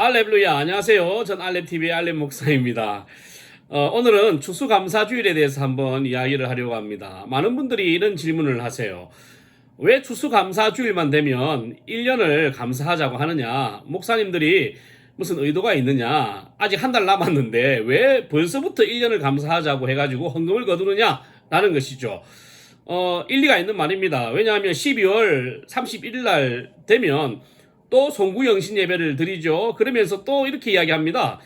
알렙루야 안녕하세요. 전 알렙TV의 알렙 목사입니다. 어, 오늘은 추수감사주일에 대해서 한번 이야기를 하려고 합니다. 많은 분들이 이런 질문을 하세요. 왜 추수감사주일만 되면 1년을 감사하자고 하느냐? 목사님들이 무슨 의도가 있느냐? 아직 한 달 남았는데 왜 벌써부터 1년을 감사하자고 해가지고 헌금을 거두느냐? 라는 것이죠. 어, 일리가 있는 말입니다. 왜냐하면 12월 31일 날 되면 또 송구 영신 예배를 드리죠. 그러면서 또 이렇게 이야기합니다.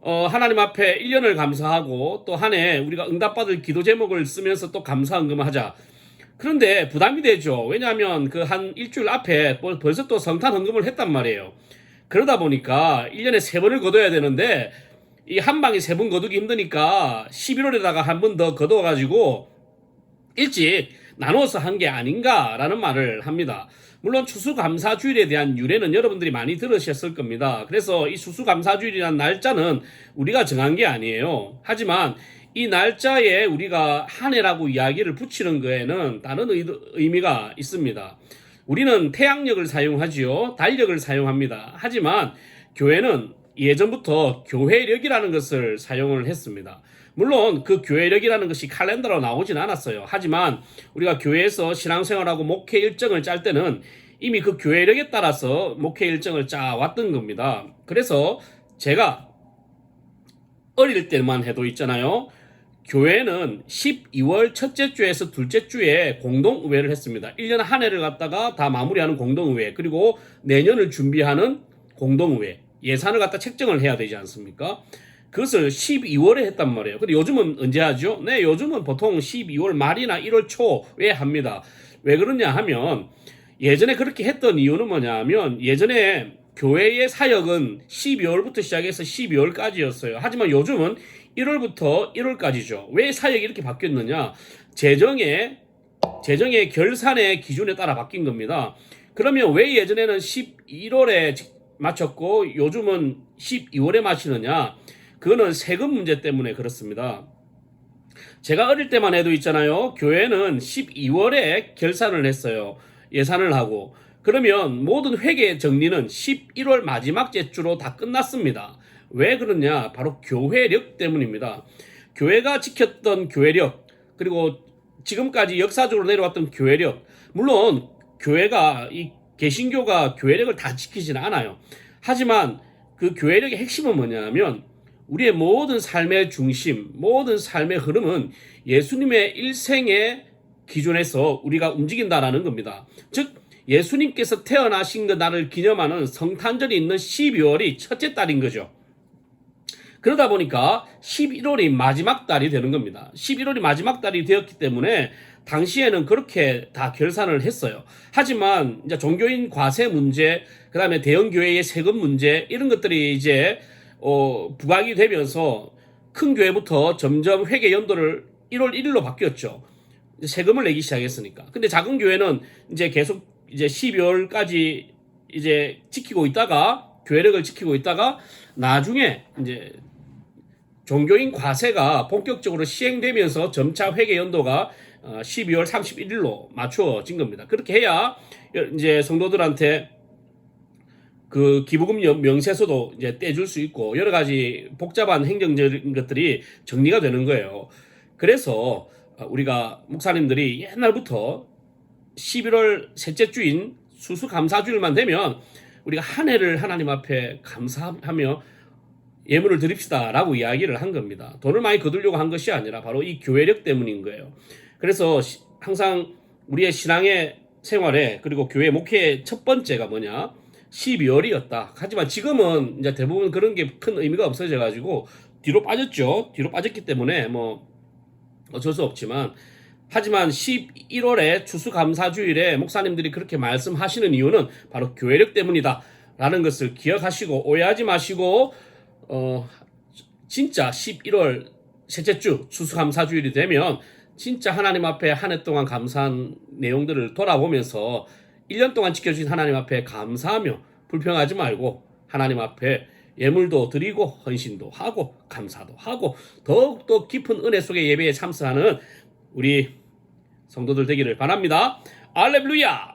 어, 하나님 앞에 1년을 감사하고 또 한 해 우리가 응답받을 기도 제목을 쓰면서 또 감사 헌금을 하자. 그런데 부담이 되죠. 왜냐하면 그 한 일주일 앞에 벌- 벌써 또 성탄 헌금을 했단 말이에요. 그러다 보니까 1년에 세 번을 거둬야 되는데 이 한 방에 세 번 거두기 힘드니까 11월에다가 한 번 더 거둬가지고 일찍 나눠서 한 게 아닌가라는 말을 합니다. 물론 추수감사주일에 대한 유래는 여러분들이 많이 들으셨을 겁니다. 그래서 이 추수감사주일이라는 날짜는 우리가 정한 게 아니에요. 하지만 이 날짜에 우리가 한 해라고 이야기를 붙이는 거에는 다른 의미가 있습니다. 우리는 태양력을 사용하지요. 달력을 사용합니다. 하지만 교회는 예전부터 교회력이라는 것을 사용을 했습니다. 물론 그 교회력이라는 것이 칼렌더로 나오진 않았어요. 하지만 우리가 교회에서 신앙생활하고 목회 일정을 짤 때는 이미 그 교회력에 따라서 목회 일정을 짜 왔던 겁니다. 그래서 제가 어릴 때만 해도 있잖아요. 교회는 12월 첫째 주에서 둘째 주에 공동의회를 했습니다. 1년 한 해를 갖다가 다 마무리하는 공동의회, 그리고 내년을 준비하는 공동의회, 예산을 갖다 책정을 해야 되지 않습니까? 그것을 12월에 했단 말이에요. 근데 요즘은 언제 하죠? 네, 요즘은 보통 12월 말이나 1월 초에 합니다. 왜 그러냐 하면 예전에 그렇게 했던 이유는 뭐냐 하면 예전에 교회의 사역은 12월부터 시작해서 12월까지였어요. 하지만 요즘은 1월부터 1월까지죠. 왜 사역이 이렇게 바뀌었느냐? 재정의 재정의 결산의 기준에 따라 바뀐 겁니다. 그러면 왜 예전에는 11월에 마쳤고 요즘은 12월에 마치느냐? 그거는 세금 문제 때문에 그렇습니다. 제가 어릴 때만 해도 있잖아요. 교회는 12월에 결산을 했어요. 예산을 하고. 그러면 모든 회계 정리는 11월 마지막 제주로 다 끝났습니다. 왜 그러냐? 바로 교회력 때문입니다. 교회가 지켰던 교회력, 그리고 지금까지 역사적으로 내려왔던 교회력. 물론, 교회가, 이 개신교가 교회력을 다 지키지는 않아요. 하지만 그 교회력의 핵심은 뭐냐면, 우리의 모든 삶의 중심, 모든 삶의 흐름은 예수님의 일생의 기준에서 우리가 움직인다라는 겁니다. 즉, 예수님께서 태어나신 그 날을 기념하는 성탄절이 있는 12월이 첫째 달인 거죠. 그러다 보니까 11월이 마지막 달이 되는 겁니다. 11월이 마지막 달이 되었기 때문에 당시에는 그렇게 다 결산을 했어요. 하지만 이제 종교인 과세 문제, 그 다음에 대형 교회의 세금 문제, 이런 것들이 이제, 어, 부각이 되면서 큰 교회부터 점점 회계 연도를 1월 1일로 바뀌었죠. 세금을 내기 시작했으니까. 근데 작은 교회는 이제 계속 이제 12월까지 이제 지키고 있다가 교회력을 지키고 있다가 나중에 이제 종교인 과세가 본격적으로 시행되면서 점차 회계 연도가 어, 12월 31일로 맞춰진 겁니다. 그렇게 해야 이제 성도들한테 그 기부금 연- 명세서도 이제 떼줄 수 있고 여러 가지 복잡한 행정적인 것들이 정리가 되는 거예요. 그래서 어, 우리가 목사님들이 옛날부터 11월 셋째 주인 수수감사주일만 되면 우리가 한 해를 하나님 앞에 감사하며 예물을 드립시다라고 이야기를 한 겁니다. 돈을 많이 거두려고 한 것이 아니라 바로 이 교회력 때문인 거예요. 그래서 시- 항상 우리의 신앙의 생활에 그리고 교회 목회의 첫 번째가 뭐냐? 12월이었다. 하지만 지금은 이제 대부분 그런 게 큰 의미가 없어져 가지고 뒤로 빠졌죠. 뒤로 빠졌기 때문에 뭐 어쩔 수 없지만 하지만 11월에 추수감사주일에 목사님들이 그렇게 말씀하시는 이유는 바로 교회력 때문이다. 라는 것을 기억하시고 오해하지 마시고 어 진짜 11월 셋째 주 추수감사주일이 되면 진짜 하나님 앞에 한 해 동안 감사한 내용들을 돌아보면서 1년 동안 지켜주신 하나님 앞에 감사하며 불평하지 말고 하나님 앞에 예물도 드리고 헌신도 하고 감사도 하고 더욱더 깊은 은혜 속의 예배에 참석하는 우리 성도들 되기를 바랍니다. 알렐루야!